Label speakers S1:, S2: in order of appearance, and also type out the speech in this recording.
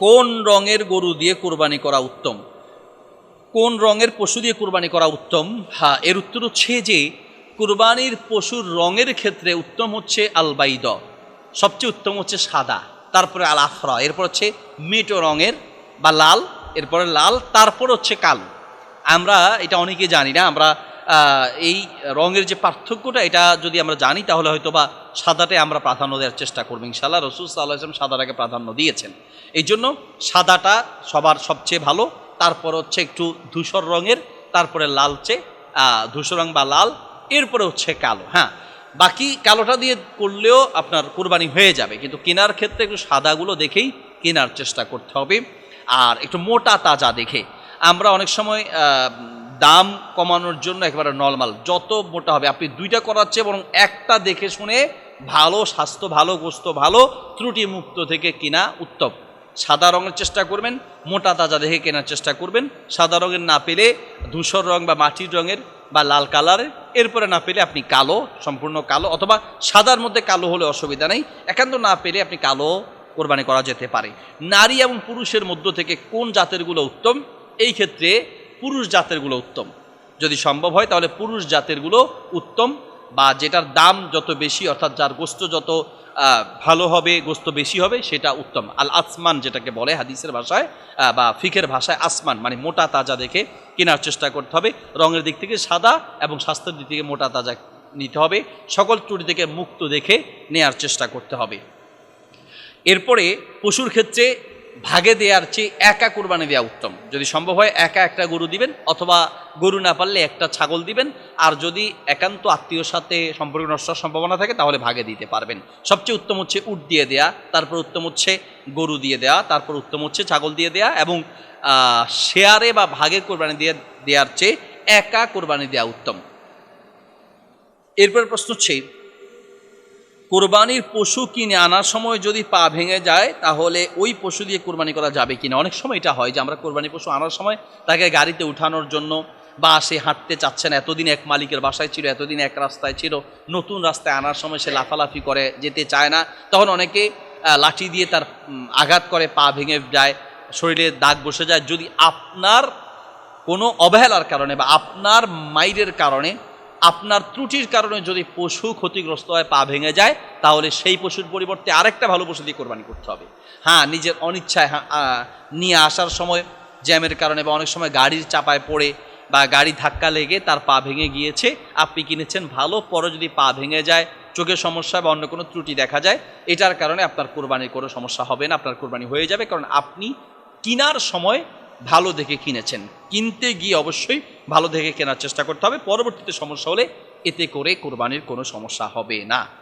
S1: কোন রঙের গরু দিয়ে কোরবানি করা উত্তম? কোন রঙের পশু দিয়ে কোরবানি করা উত্তম? হ্যাঁ এর উত্তর হচ্ছে যে কোরবানির পশুর রঙের ক্ষেত্রে উত্তম হচ্ছে আলবাইদ। সবচেয়ে উত্তম হচ্ছে সাদা, তারপরে আল আফরা এরপর হচ্ছে মেটো রঙের বা লাল, এরপরে লাল, তারপর হচ্ছে কালো। আমরা, এটা অনেকে জানি না, আমরা এই রঙের যে পার্থক্যটা, এটা যদি আমরা জানি, তাহলে হয়তো বা সাদাটাই আমরা প্রাধান্য দেওয়ার চেষ্টা করব ইনশাল্লাহ রসুল সাল্লাহ আসলাম সাদাটাকে প্রাধান্য দিয়েছেন। এই জন্য সাদাটা সবার সবচেয়ে ভালো। তারপর হচ্ছে একটু ধূসর রঙের, তারপরে লালচে ধূসর রং বা লাল, এরপরে হচ্ছে কালো হ্যাঁ? বাকি কালোটা দিয়ে করলেও আপনার কোরবানি হয়ে যাবে। কিন্তু কেনার ক্ষেত্রে একটু সাদাগুলো দেখেই কেনার চেষ্টা করতে হবে। আর একটু মোটা তাজা দেখে। আমরা অনেক সময় দাম কমানোর জন্য একেবারে নর্মাল যত মোটা হবে, আপনি দুইটা করাচ্ছে বরং একটা দেখে শুনে ভালো, স্বাস্থ্য ভালো, গোস্ত ভালো ত্রুটি মুক্ত থেকে কিনা উত্তম। সাদা রঙের চেষ্টা করবেন, মোটা তাজা দেখে কেনার চেষ্টা করবেন। সাদা রঙের না পেলে ধূসর রং বা মাটির রঙের বা লাল কালারের এরপরে না পেলে আপনি কালো, সম্পূর্ণ কালো অথবা সাদার মধ্যে কালো হলে অসুবিধা নেই। একান্ত না পেলে আপনি কালো কোরবানি করা যেতে পারে। নারী এবং পুরুষের মধ্য থেকে কোন জাতেরগুলো উত্তম? এই ক্ষেত্রে পুরুষ জাতেরগুলো উত্তম। যদি সম্ভব হয়, তাহলে পুরুষ জাতেরগুলো উত্তম বা যেটার দাম যত বেশি, অর্থাৎ যার গোস্ত যত ভালো হবে, গোস্ত বেশি হবে, সেটা উত্তম। আল আসমান যেটাকে বলে হাদিসের ভাষায় বা ফিকের ভাষায় আসমান মানে মোটা তাজা দেখে কেনার চেষ্টা করতে হবে। রঙের দিক থেকে সাদা এবং স্বাস্থ্যের দিক থেকে মোটা তাজা নিতে হবে। সকল ত্রুটি থেকে মুক্ত দেখে নেয়ার চেষ্টা করতে হবে। এরপরে পশুর ক্ষেত্রে ভাগে দেওয়ার চেয়ে একা কোরবানি দেওয়া উত্তম। যদি সম্ভব হয়, একা একটা গরু দিবেন, অথবা গরু না পারলে একটা ছাগল দিবেন। আর যদি একান্ত আত্মীয়র সাথে সম্পর্ক নষ্ট সম্ভাবনা থাকে, তাহলে ভাগে দিতে পারবেন। সবচেয়ে উত্তম হচ্ছে উট দিয়ে দেয়া, তারপর উত্তম হচ্ছে গরু দিয়ে দেয়া, তারপর উত্তম হচ্ছে ছাগল দিয়ে দেয়া এবং শেয়ারে বা ভাগে কোরবানি দিয়ে দেওয়ার চেয়ে একা কোরবানি দেওয়া উত্তম। এরপর প্রশ্ন হচ্ছে কোরবানির পশু কিনে আনার সময় যদি পা ভেঙে যায়, তাহলে ওই পশু দিয়ে কোরবানি করা যাবে কিনা? অনেক সময় এটা হয় যে আমরা কোরবানি পশু আনার সময় তাকে গাড়িতে উঠানোর জন্য বা সে হাঁটতে চাচ্ছেন এতদিন এক মালিকের বাসায় ছিল, এতদিন এক রাস্তায় ছিল, নতুন রাস্তায় আনার সময় সে লাফালাফি করে যেতে চায় না। তখন অনেকে লাঠি দিয়ে তার আঘাত করে, পা ভেঙে যায়, শরীরে দাগ বসে যায়। যদি আপনার কোনো অবহেলার কারণে বা আপনার মাইরের কারণে আপনার ত্রুটির কারণে যদি পশু ক্ষতিগ্রস্ত হয় পা ভেঙে যায় তাহলে সেই পশুর পরিবর্তে আরেকটা ভালো পশু দিয়ে কোরবানি করতে হবে। হ্যাঁ নিজের অনিচ্ছায় হ্যাঁ, নিয়ে আসার সময় জ্যামের কারণে বা অনেক সময় গাড়ির চাপায় পড়ে বা গাড়ি ধাক্কা লেগে তার পা ভেঙে গিয়েছে আপনি কিনেছেন ভালো পরে যদি পা ভেঙে যায় চোখের সমস্যা বা অন্য কোনো ত্রুটি দেখা যায় এটার কারণে আপনার কোরবানির কোনো সমস্যা হবে না আপনার কোরবানি হয়ে যাবে কারণ আপনি কিনার সময় ভালো দেখে কিনেছেন। কিনতে গিয়ে অবশ্যই ভালো দেখে কেনার চেষ্টা করতে হবে। পরবর্তীতে সমস্যা হলে এতে করে কোরবানির কোনো সমস্যা হবে না।